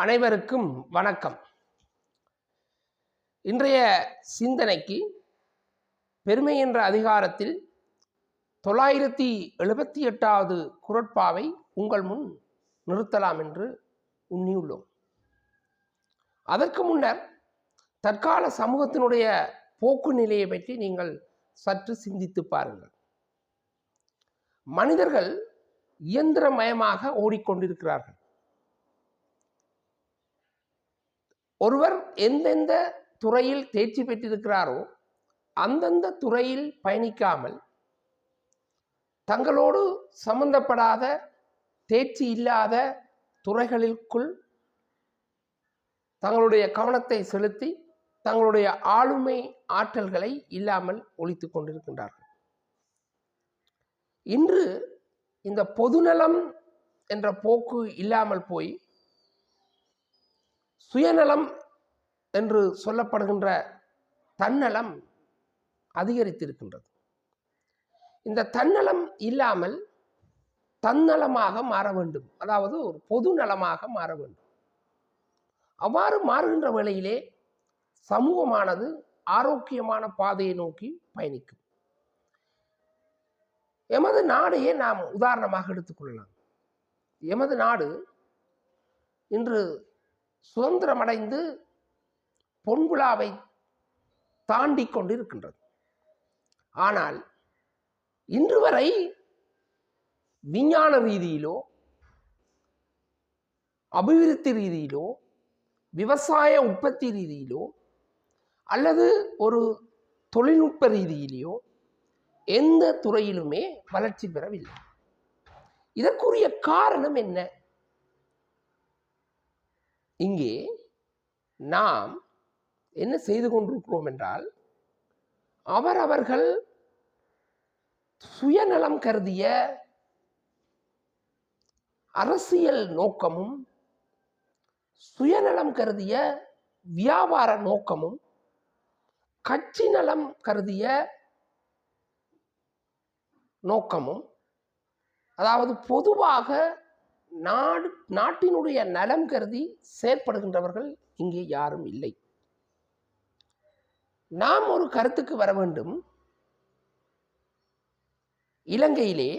அனைவருக்கும் வணக்கம். இன்றைய சிந்தனைக்கு பெருமை என்ற அதிகாரத்தில் தொள்ளாயிரத்தி எழுபத்தி எட்டாவது குரட்பாவை உங்கள் முன் நிறுத்தலாம் என்று உண்ணியுள்ளோம். அதற்கு முன்னர் தற்கால சமூகத்தினுடைய போக்கு நிலையை பற்றி நீங்கள் சற்று சிந்தித்து பாருங்கள். மனிதர்கள் இயந்திரமயமாக ஓடிக்கொண்டிருக்கிறார்கள். ஒருவர் எந்தெந்த துறையில் தேர்ச்சி பெற்றிருக்கிறாரோ அந்தந்த துறையில் பயணிக்காமல் தங்களோடு சம்பந்தப்படாத தேர்ச்சி இல்லாத துறைகளுக்குள் தங்களுடைய கவனத்தை செலுத்தி தங்களுடைய ஆளுமை ஆற்றல்களை இல்லாமல் ஒழித்து கொண்டிருக்கின்றார்கள். இன்று இந்த பொதுநலம் என்ற போக்கு இல்லாமல் போய் சுயநலம் என்று சொல்லப்படுகின்ற தன்னலம் அதிகரித்திருக்கின்றது. இந்த தன்னலம் இல்லாமல் தன்னலமாக மாற வேண்டும். அதாவது ஒரு பொது நலமாக மாற வேண்டும். அவ்வாறு மாறுகின்ற வேளையிலே சமூகமானது ஆரோக்கியமான பாதையை நோக்கி பயணிக்கும். எமது நாடையே நாம் உதாரணமாக எடுத்துக்கொள்ளலாம் எமது நாடு இன்று சுதந்திரமடைந்து பொன்விழாவை தாண்டி கொண்டிருக்கின்றது. ஆனால் இன்று வரை விஞ்ஞான ரீதியிலோ அபிவிருத்தி ரீதியிலோ விவசாய உற்பத்தி ரீதியிலோ அல்லது ஒரு தொழில்நுட்ப ரீதியிலேயோ எந்த துறையிலுமே வளர்ச்சி பெறவில்லை. இதற்குரிய காரணம் என்ன? இங்கே நாம் என்ன செய்து கொண்டிருக்கிறோம் என்றால் அவரவர்கள் சுயநலம் கருதிய அரசியல் நோக்கமும் சுயநலம் கருதிய வியாபார நோக்கமும் கட்சி நலம் கருதிய நோக்கமும் அதாவது பொதுவாக நாடு நாட்டினுடைய நலம் கருதி செயற்படுகின்றவர்கள் இங்கே யாரும் இல்லை. நாம் ஒரு கருத்துக்கு வர வேண்டும். இலங்கையிலே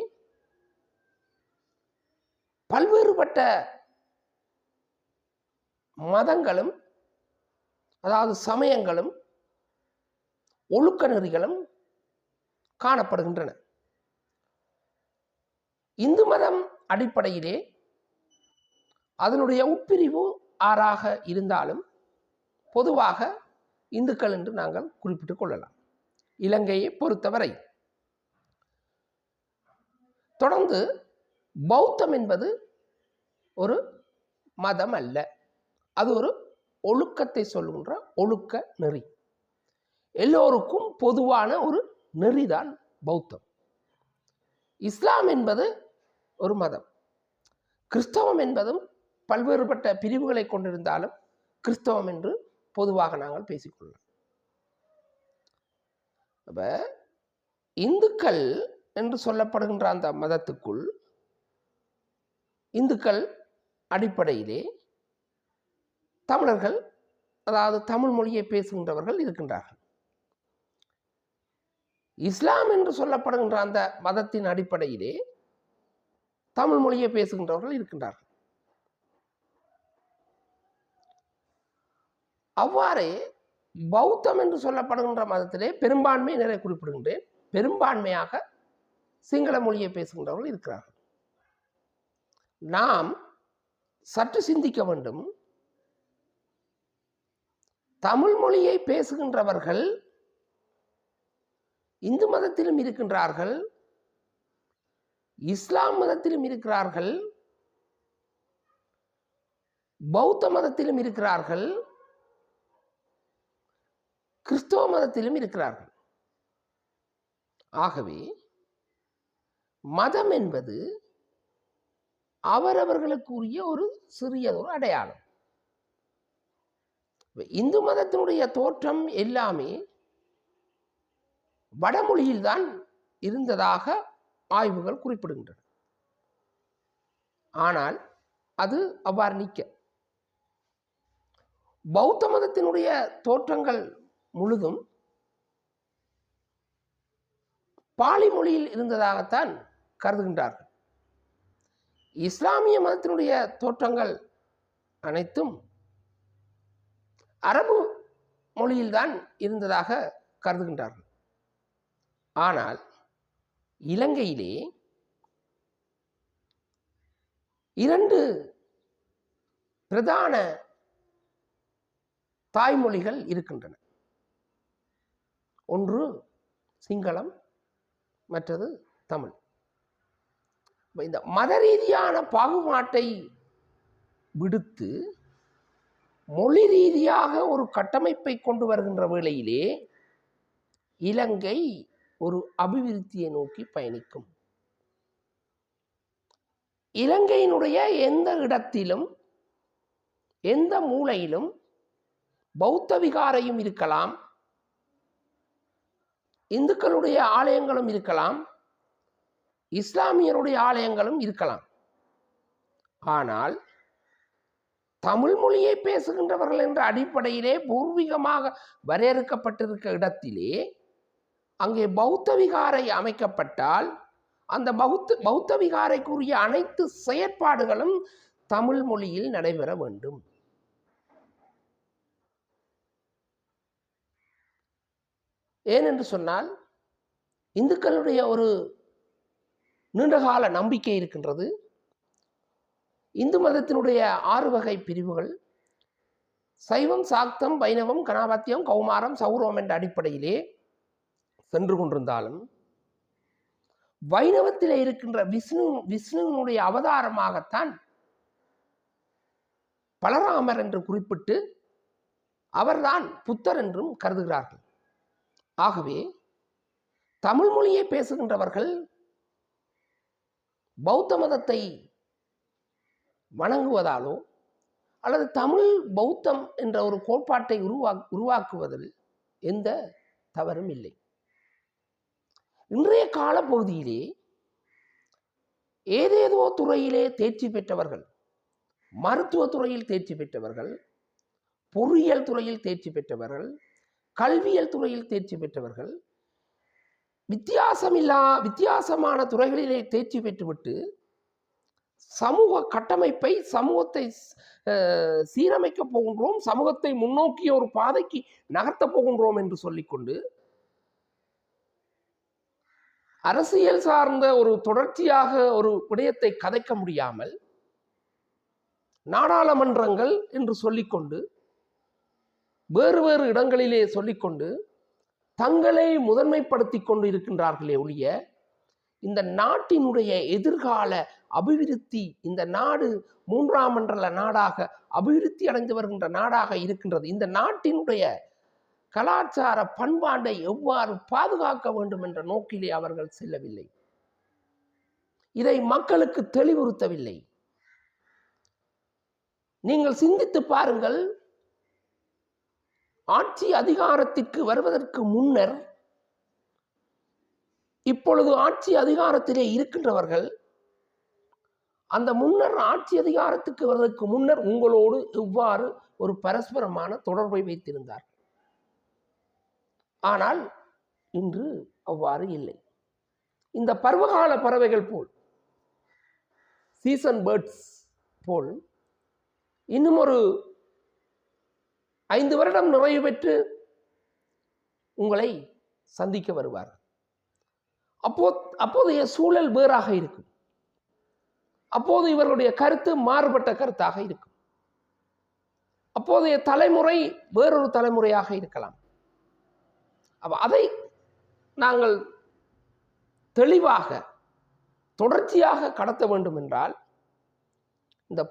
பல்வேறுபட்ட மதங்களும் அதாவது சமயங்களும் ஒழுக்க நெறிகளும் காணப்படுகின்றன. இந்து மதம் அடிப்படையிலே அதனுடைய உட்பிரிவு ஆறாக இருந்தாலும் பொதுவாக இந்துக்கள் என்று நாங்கள் குறிப்பிட்டுக் கொள்ளலாம். இலங்கையை பொறுத்தவரை தொடர்ந்து பௌத்தம் என்பது ஒரு மதம் அல்ல அது ஒரு ஒழுக்கத்தை சொல்லுகின்ற ஒழுக்க நெறி. எல்லோருக்கும் பொதுவான ஒரு நெறிதான் பௌத்தம். இஸ்லாம் என்பது ஒரு மதம். கிறிஸ்தவம் என்பதும் பல்வேறுபட்ட பிரிவுகளை கொண்டிருந்தாலும் கிறிஸ்தவம் என்று பொதுவாக நாங்கள் பேசிக்கொள்ளலாம் அப்ப இந்துக்கள் என்று சொல்லப்படுகின்ற அந்த மதத்துக்குள் இந்துக்கள் அடிப்படையிலே தமிழர்கள் அதாவது தமிழ் மொழியை பேசுகின்றவர்கள் இருக்கின்றார்கள். இஸ்லாம் என்று சொல்லப்படுகின்ற அந்த மதத்தின் அடிப்படையிலே தமிழ் மொழியை பேசுகின்றவர்கள் இருக்கின்றார்கள். அவ்வாறே பௌத்தம் என்று சொல்லப்படுகின்ற மதத்திலே பெரும்பான்மை நிறைய குறிப்பிடுகின்றேன். பெரும்பான்மையாக சிங்கள மொழியை பேசுகின்றவர்கள் இருக்கிறார்கள். நாம் சற்று சிந்திக்க வேண்டும். தமிழ் மொழியை பேசுகின்றவர்கள் இந்து மதத்திலும் இருக்கின்றார்கள். இஸ்லாம் மதத்திலும் இருக்கிறார்கள். பௌத்த மதத்திலும் இருக்கிறார்கள். கிறிஸ்தவ மதத்திலும் இருக்கிறார்கள். ஆகவே மதம் என்பது அவரவர்களுக்குரிய ஒரு சிறியதொரு அடையாளம். இந்து மதத்தினுடைய தோற்றம் எல்லாமே வடமொழியில்தான் இருந்ததாக ஆய்வுகள் குறிப்பிடுகின்றன. ஆனால் அது அவ்வாறு நிற்க. பௌத்த மதத்தினுடைய தோற்றங்கள் முழுதும் பாலி மொழியில் இருந்ததாகத்தான் கருதுகின்றார்கள். இஸ்லாமிய மதத்தினுடைய தோற்றங்கள் அனைத்தும் அரபு மொழியில்தான் இருந்ததாக கருதுகின்றார்கள். ஆனால் இலங்கையிலே இரண்டு பிரதான தாய்மொழிகள் இருக்கின்றன. ஒன்று சிங்களம் மற்றது தமிழ். இந்த மத ரீதியான பாகுபாட்டை விடுத்து மொழி ரீதியாக ஒரு கட்டமைப்பை கொண்டு வருகின்ற வேளையிலே இலங்கை ஒரு அபிவிருத்தியை நோக்கி பயணிக்கும். இலங்கையினுடைய எந்த இடத்திலும் எந்த மூலையிலும் பௌத்த விகாரையும் இருக்கலாம் இந்துக்களுடைய ஆலயங்களும் இருக்கலாம் இஸ்லாமியருடைய ஆலயங்களும் இருக்கலாம். ஆனால் தமிழ் மொழியை பேசுகின்றவர்கள் என்ற அடிப்படையிலே பூர்வீகமாக வரையறுக்கப்பட்டிருக்க இடத்திலே அங்கே பௌத்த விகாரை அமைக்கப்பட்டால் அந்த பௌத்த பௌத்த விகாரைக்குரிய அனைத்து செயற்பாடுகளும் தமிழ் மொழியில் நடைபெற வேண்டும். ஏனென்று சொன்னால் இந்துக்களுடைய ஒரு நீண்டகால நம்பிக்கை இருக்கின்றது. இந்து மதத்தினுடைய ஆறு வகை பிரிவுகள் சைவம் சாக்தம் வைணவம் கணாபத்தியம் கௌமாரம் சௌரவம் என்ற அடிப்படையிலே சென்று கொண்டிருந்தாலும் வைணவத்தில் இருக்கின்ற விஷ்ணு விஷ்ணுவினுடைய அவதாரமாகத்தான் பலராமர் என்று குறிப்பிட்டு அவர்தான் புத்தர் என்றும் கருதுகிறார்கள். ஆகவே தமிழ் மொழியை பேசுகின்றவர்கள் பௌத்த மதத்தை வணங்குவதாலோ அல்லது தமிழ் பௌத்தம் என்ற ஒரு கோட்பாட்டை உருவா உருவாக்குவதில் எந்த தவறும் இல்லை. இன்றைய காலப்பகுதியிலே ஏதேதோ துறையிலே தேர்ச்சி பெற்றவர்கள் மருத்துவ துறையில் தேர்ச்சி பெற்றவர்கள் பொறியியல் துறையில் தேர்ச்சி பெற்றவர்கள் கல்வியல் துறையில் தேர்ச்சி பெற்றவர்கள் வித்தியாசமில்லா வித்தியாசமான துறைகளிலே தேர்ச்சி பெற்றுவிட்டு சமூக கட்டமைப்பை சமூகத்தை சீரமைக்கப் போகின்றோம் சமூகத்தை முன்னோக்கிய ஒரு பாதைக்கு நகர்த்தப் போகின்றோம் என்று சொல்லிக்கொண்டு அரசியல் சார்ந்த ஒரு தொடர்ச்சியாக ஒரு விடயத்தை கதைக்க முடியாமல் நாடாளுமன்றங்கள் என்று சொல்லிக்கொண்டு வேறு வேறு இடங்களிலே சொல்லிக்கொண்டு தங்களை முதன்மைப்படுத்தி கொண்டு இருக்கின்றார்களே ஒழிய இந்த நாட்டினுடைய எதிர்கால அபிவிருத்தி இந்த நாடு மூன்றாம் மண்டல நாடாக அபிவிருத்தி அடைந்து வருகின்ற நாடாக இருக்கின்றது. இந்த நாட்டினுடைய கலாச்சார பண்பாட்டை எவ்வாறு பாதுகாக்க வேண்டும் என்ற நோக்கிலே அவர்கள் செல்லவில்லை. இதை மக்களுக்கு தெளிவுறுத்தவில்லை. நீங்கள் சிந்தித்து பாருங்கள் ஆட்சி அதிகாரத்திற்கு வருவதற்கு முன்னர் இப்பொழுது ஆட்சி அதிகாரத்திலே இருக்கின்றவர்கள் அந்த முன்னர் ஆட்சி அதிகாரத்துக்கு வருவதற்கு முன்னர் உங்களோடு இவ்வாறு ஒரு பரஸ்பரமான தொடர்பை வைத்திருந்தார் ஆனால் இன்று அவ்வாறு இல்லை. இந்த பருவகால பறவைகள் போல் சீசன் பேர்ட்ஸ் போல் இன்னும் ஒரு ஐந்து வருடம் நிறைவு பெற்று உங்களை சந்திக்க வருவார். அப்போ அப்போதைய சூழல் வேறாக இருக்கும். அப்போது இவர்களுடைய கருத்து மாறுபட்ட கருத்தாக இருக்கும். அப்போதைய தலைமுறை வேறொரு தலைமுறையாக இருக்கலாம். அதை நாங்கள் தெளிவாக தொடர்ச்சியாக கடத்த வேண்டும் என்றால் இந்த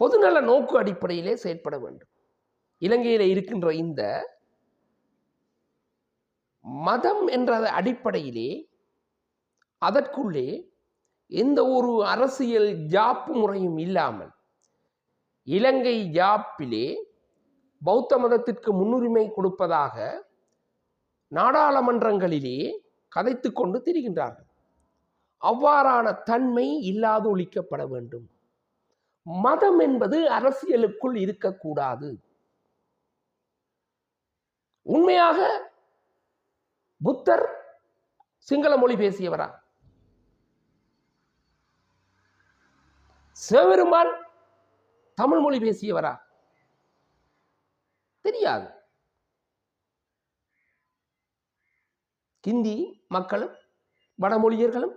பொதுநல நோக்கு அடிப்படையிலே செயற்பட வேண்டும். இலங்கையில் இருக்கின்ற இந்த மதம் என்ற அடிப்படையிலே அதற்குள்ளே எந்த ஒரு அரசியல் ஜாப்பு முறையும் இல்லாமல் இலங்கை ஜாப்பிலே பௌத்த மதத்திற்கு முன்னுரிமை கொடுப்பதாக நாடாளுமன்றங்களிலே கதைத்து கொண்டு திரிகின்றார்கள். அவ்வாறான தன்மை இல்லாது ஒழிக்கப்பட வேண்டும். மதம் என்பது அரசியலுக்குள் இருக்கக்கூடாது. உண்மையாக புத்தர் சிங்கள மொழி பேசியவரா? சிவபெருமான் தமிழ் மொழி பேசியவரா? தெரியாது. ஹிந்தி மக்களும் வடமொழியர்களும்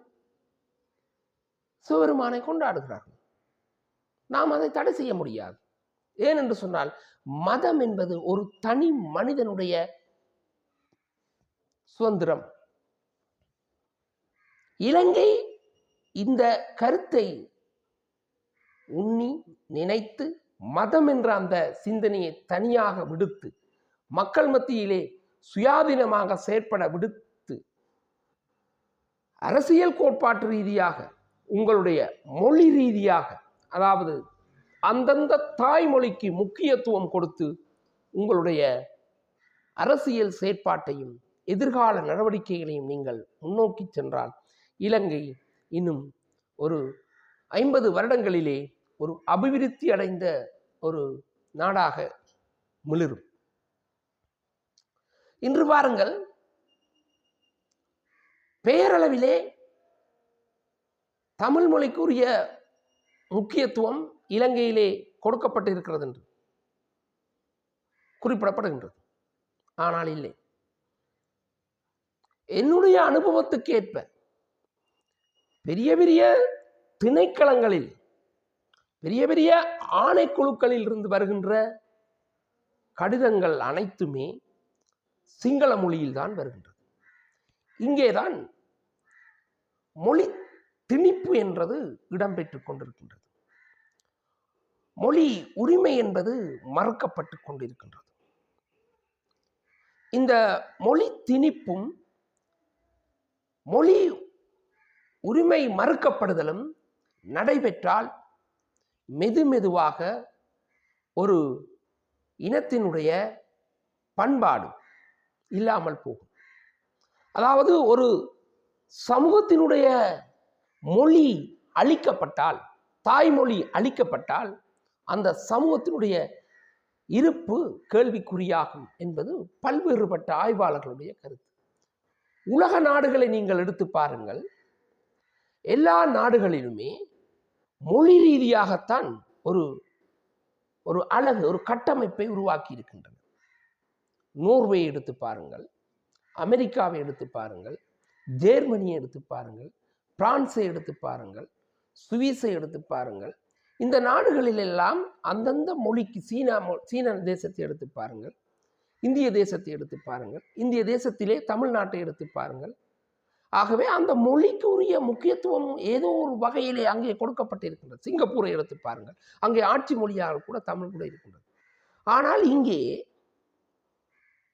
சிவபெருமானை கொண்டாடுகிறார்கள். நாம் அதை தடை செய்ய முடியாது. ஏனென்று சொன்னால் மதம் என்பது ஒரு தனி மனிதனுடைய சுதந்திரம். இலங்கை இந்த கருத்தை உண்ணி நினைத்து மதம் என்ற அந்த சிந்தனையை தனியாக விடுத்து மக்கள் மத்தியிலே சுயாதீனமாக செயற்பட விடுத்து அரசியல் கோட்பாட்டு ரீதியாக உங்களுடைய மொழி ரீதியாக அதாவது அந்தந்த தாய்மொழிக்கு முக்கியத்துவம் கொடுத்து உங்களுடைய அரசியல் செயற்பாட்டையும் எதிர்கால நடவடிக்கைகளையும் நீங்கள் முன்னோக்கி சென்றால் இலங்கை இன்னும் ஒரு ஐம்பது வருடங்களிலே ஒரு அபிவிருத்தி அடைந்த ஒரு நாடாக மிளிரும். இன்று பாருங்கள் பெயரளவிலே தமிழ் மொழிக்குரிய முக்கியத்துவம் இலங்கையிலே கொடுக்கப்பட்டிருக்கிறது என்று குறிப்பிடப்படுகின்றது. ஆனால் இல்லை. என்னுடைய அனுபவத்துக்கு ஏற்ப பெரிய பெரிய திணைக்களங்களில் பெரிய பெரிய ஆணைக்குழுக்களில் இருந்து வருகின்ற கடிதங்கள் அனைத்துமே சிங்கள மொழியில்தான் வருகின்றது. இங்கேதான் மொழி திணிப்பு என்றது இடம்பெற்றுக் கொண்டிருக்கின்றது. மொழி உரிமை என்பது மறுக்கப்பட்டு கொண்டிருக்கின்றது. இந்த மொழி திணிப்பும் மொழி உரிமை மறுக்கப்படுதலும் நடைபெற்றால் மெது மெதுவாக ஒரு இனத்தினுடைய பண்பாடு இல்லாமல் போகும். அதாவது ஒரு சமூகத்தினுடைய மொழி அழிக்கப்பட்டால் தாய்மொழி அழிக்கப்பட்டால் அந்த சமூகத்தினுடைய இருப்பு கேள்விக்குறியாகும் என்பது பல்வேறுபட்ட ஆய்வாளர்களுடைய கருத்து. உலக நாடுகளை நீங்கள் எடுத்து பாருங்கள். எல்லா நாடுகளிலுமே மொழி ரீதியாகத்தான் ஒரு ஒரு அழகு ஒரு கட்டமைப்பை உருவாக்கி இருக்கின்றன. நோர்வே எடுத்து பாருங்கள். அமெரிக்காவை எடுத்து பாருங்கள். ஜெர்மனியை எடுத்து பாருங்கள். பிரான்ஸை எடுத்து பாருங்கள். சுவிஸை எடுத்து பாருங்கள். இந்த நாடுகளிலெல்லாம் அந்தந்த மொழிக்கு சீனா மொ- சீன தேசத்தை எடுத்து பாருங்கள். இந்திய தேசத்தை எடுத்து பாருங்கள். இந்திய தேசத்திலே தமிழ்நாட்டை எடுத்து பாருங்கள். ஆகவே அந்த மொழிக்கு உரிய முக்கியத்துவம் ஏதோ ஒரு வகையிலே அங்கே கொடுக்கப்பட்டிருக்கின்றது. சிங்கப்பூரை எடுத்து பாருங்கள். அங்கே ஆட்சி மொழியாக கூட தமிழ் கூட இருக்கின்றது. ஆனால் இங்கே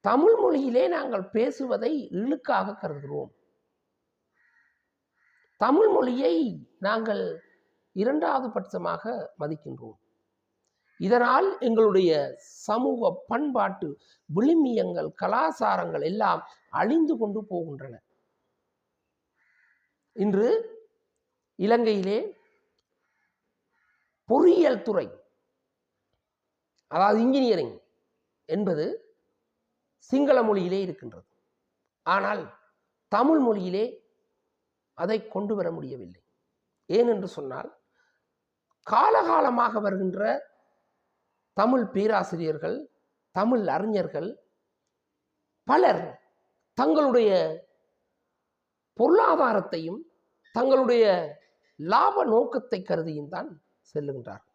தமிழ் மொழியிலே நாங்கள் பேசுவதை இழுக்காக கருதுகிறோம். தமிழ் மொழியை நாங்கள் இரண்டாவது பட்சமாக மதிக்கின்றோம். இதனால் எங்களுடைய சமூக பண்பாட்டு விழுமியங்கள் கலாச்சாரங்கள் எல்லாம் அழிந்து கொண்டு போகின்றன. இன்று இலங்கையிலே பொறியியல் துறை அதாவது இன்ஜினியரிங் என்பது சிங்கள மொழியிலே இருக்கின்றது. ஆனால் தமிழ் மொழியிலே அதை கொண்டு வர முடியவில்லை. ஏனென்று சொன்னால் காலகாலமாக வருகின்ற தமிழ் பேராசிரியர்கள் தமிழ் அறிஞர்கள் பலர் தங்களுடைய பொருளாதாரத்தையும் தங்களுடைய லாப நோக்கத்தை கருதியும் தான் செல்லுகின்றார்கள்.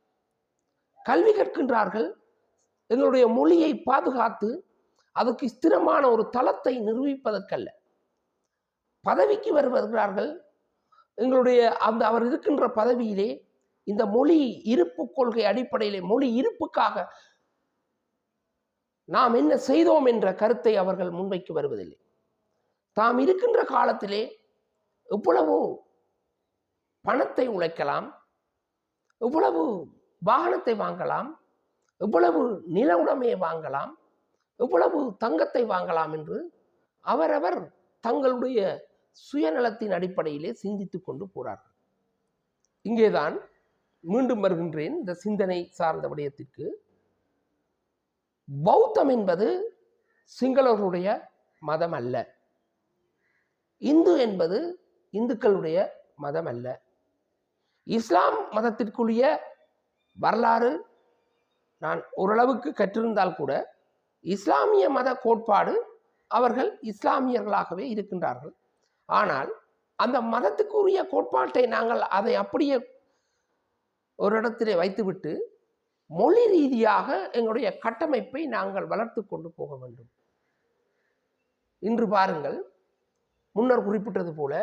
கல்வி கற்கின்றார்கள். எங்களுடைய மொழியை பாதுகாத்து அதுக்கு ஸ்திரமான ஒரு தளத்தை நிரூபிப்பதற்கல்ல. பதவிக்கு வருகிறார்கள். எங்களுடைய அந்த அவர் இருக்கின்ற பதவியிலே இந்த மொழி இருப்பு கொள்கை அடிப்படையிலே மொழி இருப்புக்காக நாம் என்ன செய்தோம் என்ற கருத்தை அவர்கள் முன்வைக்கு வருவதில்லை. தாம் இருக்கின்ற காலத்திலே எவ்வளவு பணத்தை உழைக்கலாம் எவ்வளவு வாகனத்தை வாங்கலாம் எவ்வளவு நில உடைமையை வாங்கலாம் எவ்வளவு தங்கத்தை வாங்கலாம் என்று அவரவர் தங்களுடைய சுயநலத்தின் அடிப்படையிலே சிந்தித்துக் கொண்டு போறார்கள். இங்கேதான் மீண்டும் வருகின்றேன் இந்த சிந்தனை சார்ந்த விடயத்திற்கு. பௌத்தம் என்பது சிங்களர்களுடைய மதம் அல்ல. இந்து என்பது இந்துக்களுடைய மதம் அல்ல. இஸ்லாம் மதத்திற்குரிய வரலாறு நான் ஓரளவுக்கு கற்றிருந்தால் கூட இஸ்லாமிய மத கோட்பாடு அவர்கள் இஸ்லாமியர்களாகவே இருக்கின்றார்கள். ஆனால் அந்த மதத்துக்குரிய கோட்பாட்டை நாங்கள் அதை அப்படியே ஒரு இடத்திலே வைத்துவிட்டு மொழி ரீதியாக எங்களுடைய கட்டமைப்பை நாங்கள் வளர்த்து கொண்டு போக வேண்டும். இன்று பாருங்கள் முன்னர் குறிப்பிட்டது போல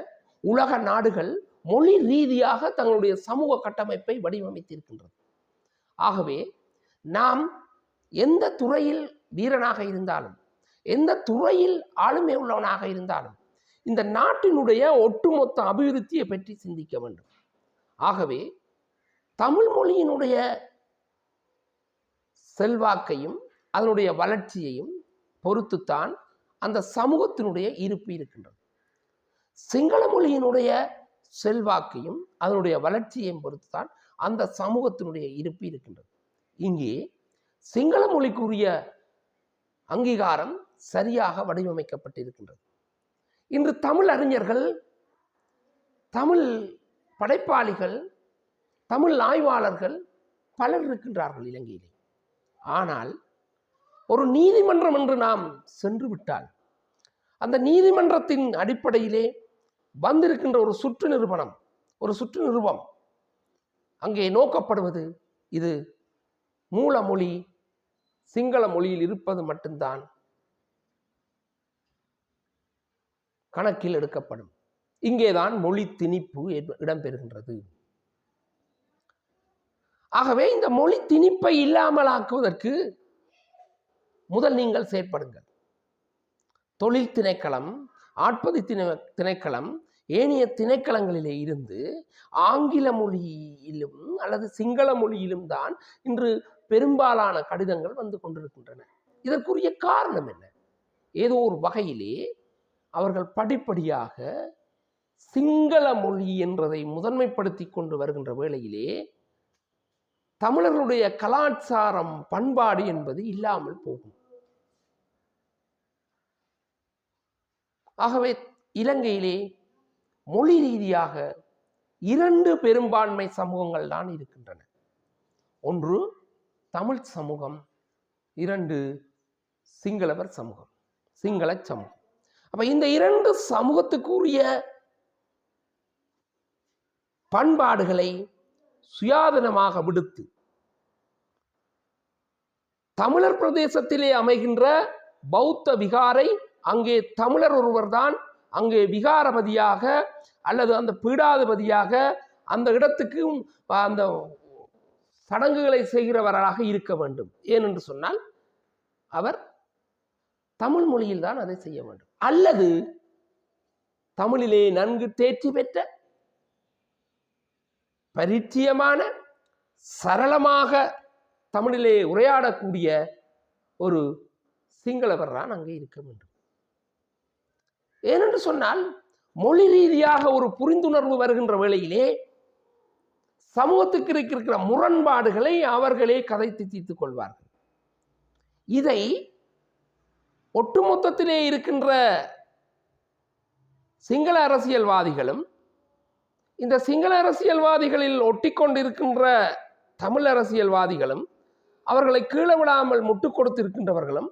உலக நாடுகள் மொழி ரீதியாக தங்களுடைய சமூக கட்டமைப்பை வடிவமைத்திருக்கின்றது. ஆகவே நாம் எந்த துறையில் வீரனாக இருந்தாலும் எந்த துறையில் ஆளுமை உள்ளவனாக இருந்தாலும் இந்த நாட்டினுடைய ஒட்டுமொத்த அபிவிருத்தியை பற்றி சிந்திக்க வேண்டும். ஆகவே தமிழ் மொழியினுடைய செல்வாக்கையும் அதனுடைய வளர்ச்சியையும் பொறுத்துத்தான் அந்த சமூகத்தினுடைய இருப்பு இருக்கின்றது. சிங்கள மொழியினுடைய செல்வாக்கையும் அதனுடைய வளர்ச்சியையும் பொறுத்துத்தான் அந்த சமூகத்தினுடைய இருப்பு இருக்கின்றது. இங்கே சிங்கள மொழிக்குரிய அங்கீகாரம் சரியாக வடிவமைக்கப்பட்டிருக்கின்றது. இன்று தமிழ் அறிஞர்கள் தமிழ் படைப்பாளிகள் தமிழ் ஆய்வாளர்கள் பலர் இருக்கின்றார்கள் இலங்கையிலே. ஆனால் ஒரு நீதிமன்றம் என்று நாம் சென்று விட்டால் அந்த நீதிமன்றத்தின் அடிப்படையிலே வந்திருக்கின்ற ஒரு சுற்று நிறுவனம் ஒரு சுற்று நிறுவம் அங்கே நோக்கப்படுவது இது மூல மொழி சிங்கள மொழியில் இருப்பது மட்டும்தான் கணக்கில் எடுக்கப்படும். இங்கேதான் மொழி திணிப்பு இடம்பெறுகின்றது ஆகவே இந்த மொழி திணிப்பை இல்லாமலாக்குவதற்கு முதல் நீங்கள் செயற்படுங்கள். தொழில் திணைக்களம் ஆட்பதி திணை திணைக்களம் ஏனைய திணைக்களங்களிலே இருந்து ஆங்கில மொழியிலும் அல்லது சிங்கள மொழியிலும் தான் இன்று பெரும்பாலான கடிதங்கள் வந்து கொண்டிருக்கின்றன. இதற்குரிய காரணம் என்ன? ஏதோ ஒரு வகையிலே அவர்கள் படிப்படியாக சிங்கள மொழி என்றதை முதன்மைப்படுத்தி கொண்டு வருகின்ற வேளையிலே தமிழர்களுடைய கலாச்சாரம் பண்பாடு என்பது இல்லாமல் போகும். ஆகவே இலங்கையிலே மொழி ரீதியாக இரண்டு பெரும்பான்மை சமூகங்கள் தான் இருக்கின்றன. ஒன்று தமிழ் சமூகம் இரண்டு சிங்களவர் சமூகம் சிங்கள சமூகம். அப்ப இந்த இரண்டு சமூகத்துக்குரிய பண்பாடுகளை சுயாதீனமாக விடுத்து தமிழர் பிரதேசத்திலே அமைகின்ற பௌத்த விகாரை அங்கே தமிழர் ஒருவர்தான் அங்கே விகாரபதியாக அல்லது அந்த பீடாதிபதியாக அந்த இடத்துக்கும் அந்த சடங்குகளை செய்கிறவராக இருக்க வேண்டும். ஏனென்று சொன்னால் அவர் தமிழ் மொழியில் தான் அதை செய்ய வேண்டும். அல்லது தமிழிலே நன்கு தேர்ச்சி பெற்ற பரிச்சயமான சரளமாக தமிழிலே உரையாடக்கூடிய ஒரு சிங்களவர் தான் அங்கே இருக்க வேண்டும். ஏனென்று சொன்னால் மொழி ரீதியாக ஒரு புரிந்துணர்வு வருகின்ற வேளையிலே சமூகத்துக்கு இருக்கிற முரண்பாடுகளை அவர்களே கதைத்து தீர்த்துக் கொள்வார்கள். இதை ஒட்டுமொத்தத்திலே இருக்கின்ற சிங்கள அரசியல்வாதிகளும் இந்த சிங்கள அரசியல்வாதிகளில் ஒட்டிக்கொண்டிருக்கின்ற தமிழ் அரசியல்வாதிகளும் அவர்களை கீழே விடாமல் முட்டுக் கொடுத்திருக்கின்றவர்களும்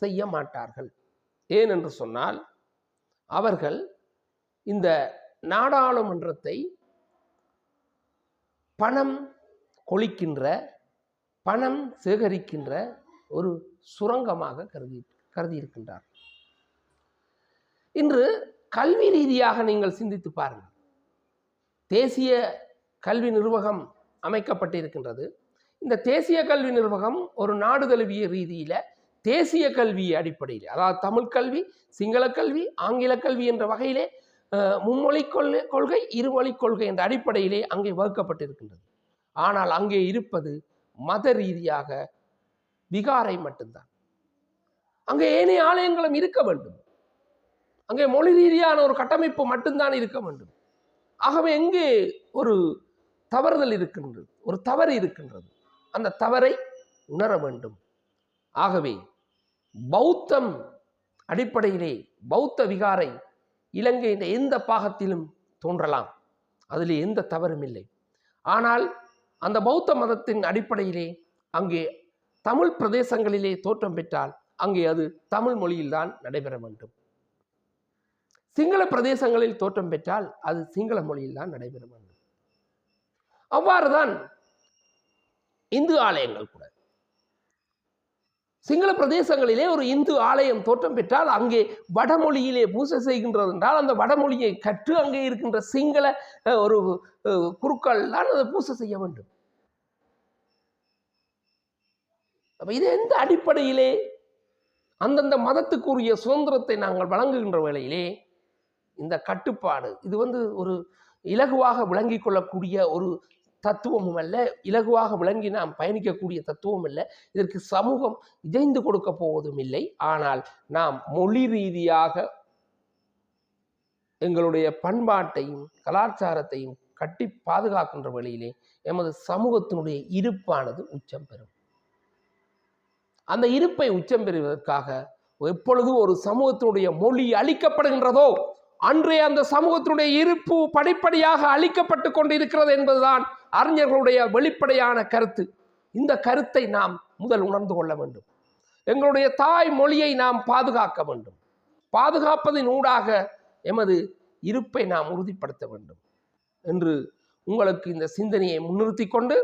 செய்ய மாட்டார்கள். ஏன் என்று சொன்னால் அவர்கள் இந்த நாடாளுமன்றத்தை பணம் கொளிக்கின்ற பணம் சேகரிக்கின்ற ஒரு சுரங்கமாக கருதி கருதியிருக்கின்றார் இன்று கல்வி ரீதியாக நீங்கள் சிந்தித்து பாருங்கள். தேசிய கல்வி நிர்வாகம் அமைக்கப்பட்டிருக்கின்றது. இந்த தேசிய கல்வி நிர்வாகம் ஒரு நாடு தழுவிய ரீதியில் தேசிய கல்வி அடிப்படையில் அதாவது தமிழ் கல்வி சிங்கள கல்வி ஆங்கில கல்வி என்ற வகையிலே மும்மொழி கொள்கை கொள்கை இருமொழி கொள்கை என்ற அடிப்படையிலே அங்கே வகுக்கப்பட்டிருக்கின்றது. ஆனால் அங்கே இருப்பது மத ரீதியாக விகாரை மட்டும்தான். அங்கே ஏனைய ஆலயங்களும் இருக்க வேண்டும். அங்கே மொழி ரீதியான ஒரு கட்டமைப்பு மட்டும்தான் இருக்க வேண்டும். ஆகவே எங்கே ஒரு தவறுதல் இருக்கின்றது? ஒரு தவறு இருக்கின்றது. அந்த தவறை உணர வேண்டும். ஆகவே பௌத்தம் அடிப்படையிலே பௌத்த விகாரை இலங்கையின் எந்த பாகத்திலும் தோன்றலாம். அதில் எந்த தவறும் இல்லை. ஆனால் அந்த பௌத்த மதத்தின் அடிப்படையிலே அங்கே தமிழ் பிரதேசங்களிலே தோற்றம் பெற்றால் அங்கே அது தமிழ் மொழியில்தான் நடைபெற வேண்டும். சிங்கள பிரதேசங்களில் தோற்றம் பெற்றால் அது சிங்கள மொழியில்தான் நடைபெற வேண்டும் அவ்வாறுதான் இந்து ஆலயங்கள் கூட. சிங்கள பிரதேசங்களிலே ஒரு இந்து ஆலயம் தோற்றம் பெற்றால் அங்கே வடமொழியிலே பூசை செய்கின்றது என்றால் அந்த வடமொழியை கற்று அங்கே இருக்கின்ற சிங்கள ஒரு குருக்கள் தான் அதை பூசை செய்ய வேண்டும். இது எந்த அடிப்படையிலே அந்தந்த மதத்துக்குரிய சுதந்திரத்தை நாங்கள் வழங்குகின்ற வேளையிலே இந்த கட்டுப்பாடு. இது வந்து ஒரு இலகுவாக விளங்கி கொள்ளக்கூடிய ஒரு தத்துவமும் அல்ல. இலகுவாக விளங்கி நாம் பயணிக்கக்கூடிய தத்துவம் அல்ல. இதற்கு சமூகம் இணைந்து கொடுக்க போவதும் இல்லை. ஆனால் நாம் மொழி ரீதியாக எங்களுடைய பண்பாட்டையும் கலாச்சாரத்தையும் கட்டி பாதுகாக்கின்ற வழியிலே எமது சமூகத்தினுடைய இருப்பானது உச்சம் பெறும். அந்த இருப்பை உச்சம் பெறுவதற்காக எப்பொழுதும் ஒரு சமூகத்தினுடைய மொழி அழிக்கப்படுகின்றதோ அன்றைய அந்த சமூகத்தினுடைய இருப்பு படிப்படியாக அழிக்கப்பட்டு கொண்டிருக்கிறது என்பதுதான் அறிஞர்களுடைய வெளிப்படையான கருத்து. இந்த கருத்தை நாம் முதல் உணர்ந்து கொள்ள வேண்டும். எங்களுடைய தாய் மொழியை நாம் பாதுகாக்க வேண்டும். பாதுகாப்பதின் ஊடாக எமது இருப்பை நாம் உறுதிப்படுத்த வேண்டும் என்று உங்களுக்கு இந்த சிந்தனையை முன்னிறுத்தி கொண்டு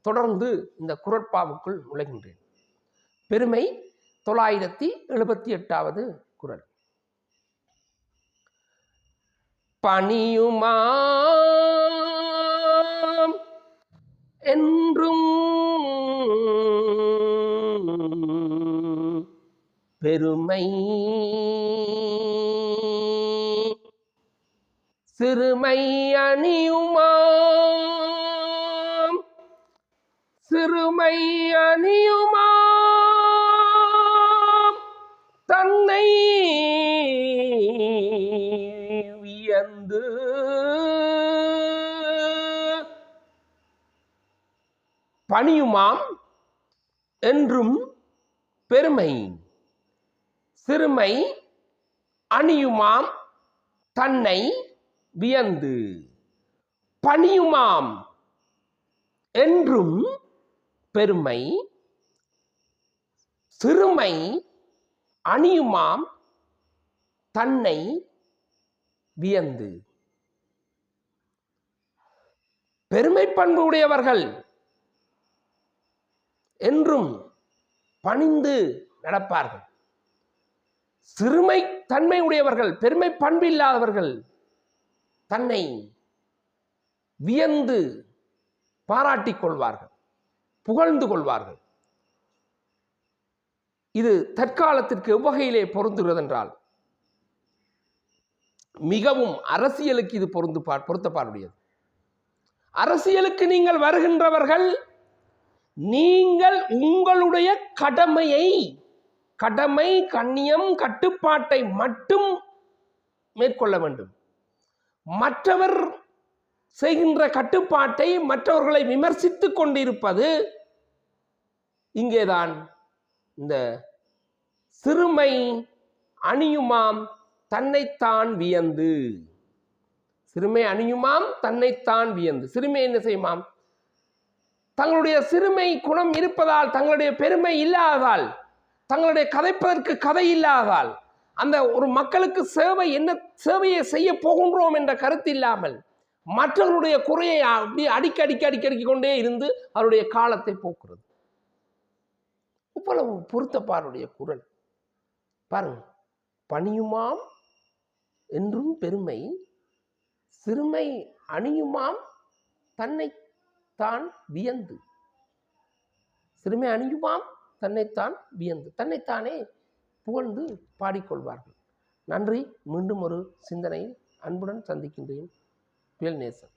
தொடர்ந்து இந்த குரட்பாவுக்குள் நுழைகின்றேன். பெருமை தொள்ளாயிரத்தி எழுபத்தி எட்டாவது குரல். பணியுமாம் என்றும் பெருமை சிறுமை அணியுமாம் சிறுமை அணியுமாம் தன்னை வியந்து பணியுமாம் என்றும் பெருமை. சிறுமை அணியுமாம் தன்னை வியந்து. பணியுமாம் என்றும் பெருமை. சிறுமை அணியுமாம் தன்னை வியந்து. பெருமை பண்பு உடையவர்கள் என்றும் பணிந்து நடப்பார்கள். சிறுமை தன்மை உடையவர்கள் பெருமை பண்பு இல்லாதவர்கள் தன்னை வியந்து பாராட்டிக் கொள்வார்கள் புகழ்ந்து கொள்வார்கள். இது தற்காலத்திற்கு எவ்வகையிலே பொருந்துகிறது என்றால் மிகவும் அரசியலுக்கு இது பொருந்து பா பொருத்தப்பாடுடையது அரசியலுக்கு நீங்கள் வருகின்றவர்கள் நீங்கள் உங்களுடைய கடமையை கடமை கண்ணியம் கட்டுப்பாட்டை மட்டும் மேற்கொள்ள வேண்டும். மற்றவர் செய்கின்ற கட்டுப்பாட்டை மற்றவர்களை விமர்சித்து கொண்டிருப்பது இங்கேதான் இந்த சிறுமை அணியுமாம் தன்னைத்தான் வியந்து. சிறுமை அணியுமாம் தன்னைத்தான் வியந்து. சிறுமை என்ன செய்யுமாம்? தங்களுடைய சிறுமை குணம் இருப்பதால் தங்களுடைய பெருமை இல்லாததால் தங்களுடைய கதைப்பதற்கு கதை இல்லாததால் அந்த ஒரு மக்களுக்கு சேவை என்ன சேவையை செய்ய போகின்றோம் என்ற கருத்து இல்லாமல் மற்றவர்களுடைய குறையை அப்படி அடிக்க அடிக்க அடிக்க அடிக்க கொண்டே இருந்து அவருடைய காலத்தை போக்குறது. இவ்வளவு பொருத்தப்பாருடைய குரல். பாருங்க பணியுமாம் என்றும் பெருமை. சிறுமை அணியுமாம் தன்னை தான் வியந்து. சிறுமை அணியுமாம் தன்னைத்தான் வியந்து. தன்னைத்தானே புகழ்ந்து பாடிக்கொள்வார்கள். நன்றி. மீண்டும் ஒரு சிந்தனையில் அன்புடன் சந்திக்கின்றேன். புயல் நேசன்